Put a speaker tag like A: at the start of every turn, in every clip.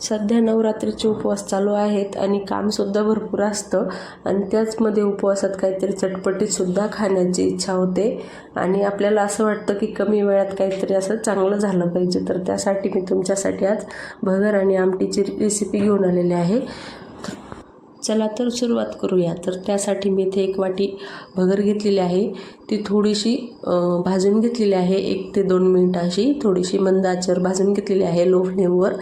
A: सध्या नवरात्रीचे उपवास चालू आहेत आणि कामसुद्धा भरपूर असतं. आणि त्याचमध्ये उपवासात काहीतरी चटपटीतसुद्धा खाण्याची इच्छा होते. आणि आपल्याला असं वाटतं की कमी वेळात काहीतरी असं चांगलं झालं पाहिजे. तर त्यासाठी मी तुमच्यासाठी आज भगर आणि आमटीची रेसिपी घेऊन आलेली आहे. चला तर सुरुवात करूया. तर त्यासाठी मी इथे एक वाटी भगर घेतलेली आहे. ती थोडीशी भाजून घेतलेली आहे. एक ते दोन मिनटं अशी थोडीशी मंद आचेवर भाजून घेतलेली आहे. लो फ्लेमवर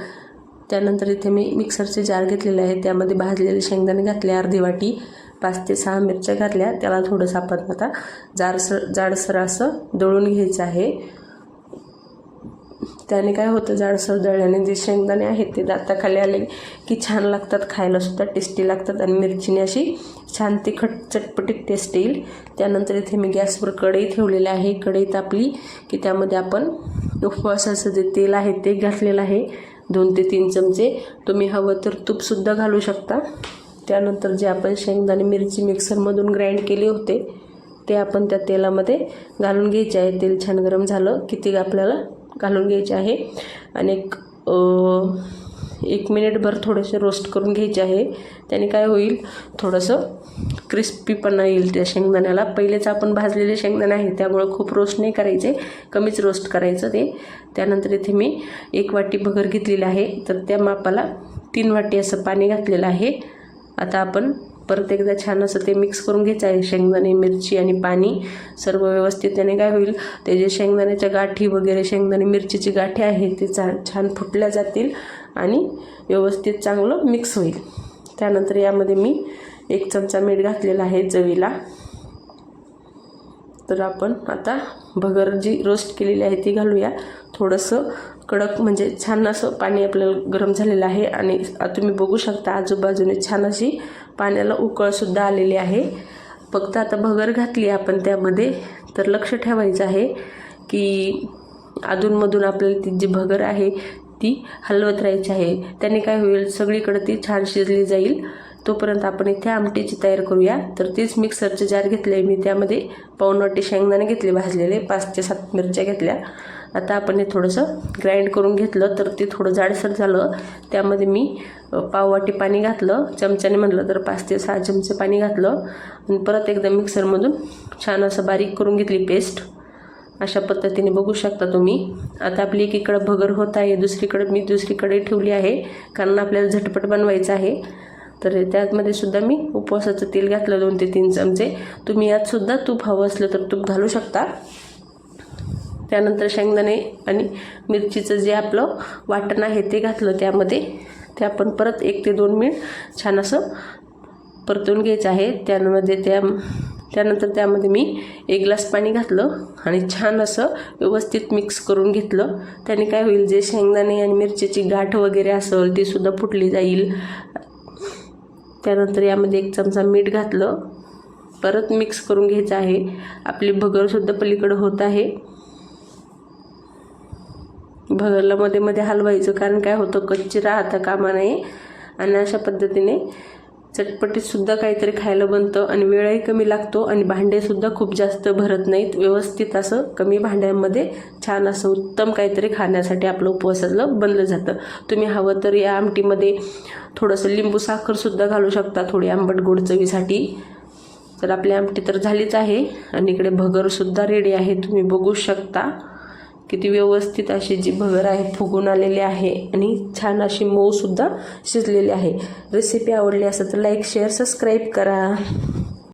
A: त्यानंतर इथे मी मिक्सरचे जार घेतलेले आहे त्यामध्ये भाजलेले शेंगदाणे घातले अर्धी वाटी पाच ते सहा मिरच्या घातल्या. त्याला थोडंसं आपण आता जाडसर जाडसर असं दळून घ्यायचं आहे. त्याने काय होतं जाडसर दळल्याने जे शेंगदाणे आहेत ते दाताखाली आले की छान लागतात खायला सुद्धा टेस्टी लागतात आणि मिरचीने अशी छान तिखट चटपटीत टेस्ट येईल. त्यानंतर इथे मी गॅसवर कढई ठेवलेली आहे. कढई तापली की त्यामध्ये आपण उपवासाचं जे तेल आहे ते घातलेलं आहे. दोन ते तीन चमचे. तुम्ही हवं तर तूपसुद्धा घालू शकता. त्यानंतर जे आपण शेंगदाणे मिरची मिक्सरमधून ग्राइंड केले होते ते आपण त्या तेलामध्ये घालून घ्यायचे आहे. तेल छान गरम झालं की ते आपल्याला घालून घ्यायचे आहे. आणि एक एक मिनिटभर थोडेसे रोस्ट करून घ्यायचे आहे. त्याने काय होईल? थोडंसं क्रिस्पीपणा येईल त्या शेंगदाण्याला. पहिलेच आपण भाजलेले शेंगदाणे आहे त्यामुळं खूप रोस्ट नाही करायचे. कमीच रोस्ट करायचं ते. त्यानंतर इथे मी एक वाटी भगर घेतलेली आहे. तर त्या मापाला तीन वाटी असं पाणी घातलेलं आहे. आता आपण परत एकदा छान असं ते मिक्स करून घ्यायचं आहे. शेंगदाणे मिरची आणि पाणी सर्व व्यवस्थित. त्याने काय होईल? ते जे शेंगदाण्याच्या गाठी वगैरे शेंगदाणे मिरचीची गाठी आहे ते छान छान फुटल्या जातील. आणि व्यवस्थित चांगलं मिक्स होईल. त्यानंतर यामध्ये मी एक चमचा मीठ घातलेला आहे चवीला. तर आपण आता भगर जी रोस्ट केलेली आहे ती घालूया. थोडंसं कडक म्हणजे छान असं पाणी आपल्याला गरम झालेलं आहे आणि तुम्ही बघू शकता आजूबाजूने छान अशी पाण्याला उकळसुद्धा आलेली आहे. फक्त आता भगर घातली आपण त्यामध्ये तर लक्ष ठेवायचं आहे की अधूनमधून आपल्याला ती जी भगर आहे ती हलवत राहायची आहे. त्याने काय होईल? सगळीकडे ती छान शिजली जाईल. तोपर्यंत आपण इथे आमटीची तयार करूया. तर तीच मिक्सरचे जार घेतले मी. त्यामध्ये पाऊण वाटी शेंगदाणे घेतले भाजलेले पाच ते सात मिरच्या घेतल्या. आता आपण हे थोडंसं ग्राइंड करून घेतलं तर ते थोडं जाडसर झालं. त्यामध्ये मी पाववाटी पाणी घातलं. चमच्याने म्हटलं तर पाच ते सहा चमचे पाणी घातलं. आणि परत एकदा मिक्सरमधून छान असं बारीक करून घेतली पेस्ट अशा पद्धतीने बघू शकता तुम्ही. आता आपली एकीकडं भगर होत आहे दुसरीकडं मी दुसरीकडे ठेवली आहे. कारण आपल्याला झटपट बनवायचं आहे. तर त्यामध्ये सुद्धा मी उपवासाचं तेल घातलं दोन ते तीन चमचे. तुम्ही यात सुद्धा तूप हवं असलं तर तूप घालू शकता. त्यानंतर शेंगदाणे आणि मिरचीचं जे आपलं वाटण आहे ते घातलं त्यामध्ये. ते आपण परत एक ते दोन मिनिट छान असं परतून घ्यायचं आहे. त्यामध्ये त्या त्यानंतर त्यामध्ये मी एक ग्लास पाणी घातलं आणि छान असं व्यवस्थित मिक्स करून घेतलं. त्याने काय होईल जे शेंगदाणे आणि मिरचीची गाठ वगैरे असेल ती सुद्धा फुटली जाईल. त्यानंतर यामध्ये एक चमचा मीठ घातलं. परत मिक्स करून घ्यायचं आहे. आपली भगरसुद्धा पलीकडं होत आहे. भगरला मध्ये मध्ये हलवायचं कारण काय होतं कच्ची राहता कामा नये. आणि अशा पद्धतीने चटपटीतसुद्धा काहीतरी खायला बनतं आणि वेळही कमी लागतो आणि भांडेसुद्धा खूप जास्त भरत नाहीत. व्यवस्थित असं कमी भांड्यांमध्ये छान असं उत्तम काहीतरी खाण्यासाठी आपलं उपवासाचं बनलं जातं. तुम्ही हवं तर या आमटीमध्ये थोडंसं लिंबू साखरसुद्धा घालू शकता थोडी आंबट गोड चवीसाठी. तर आपली आमटी तर झालीच आहे आणि इकडे भगरसुद्धा रेडी आहे. तुम्ही बघू शकता. किती व्यवस्थित अशी जी भगर आहे फुगून आलेली आहे आणि छान अशी मऊसुद्धा शिजलेली आहे. रेसिपी आवडली असेल तर लाईक शेअर सबस्क्राईब करा.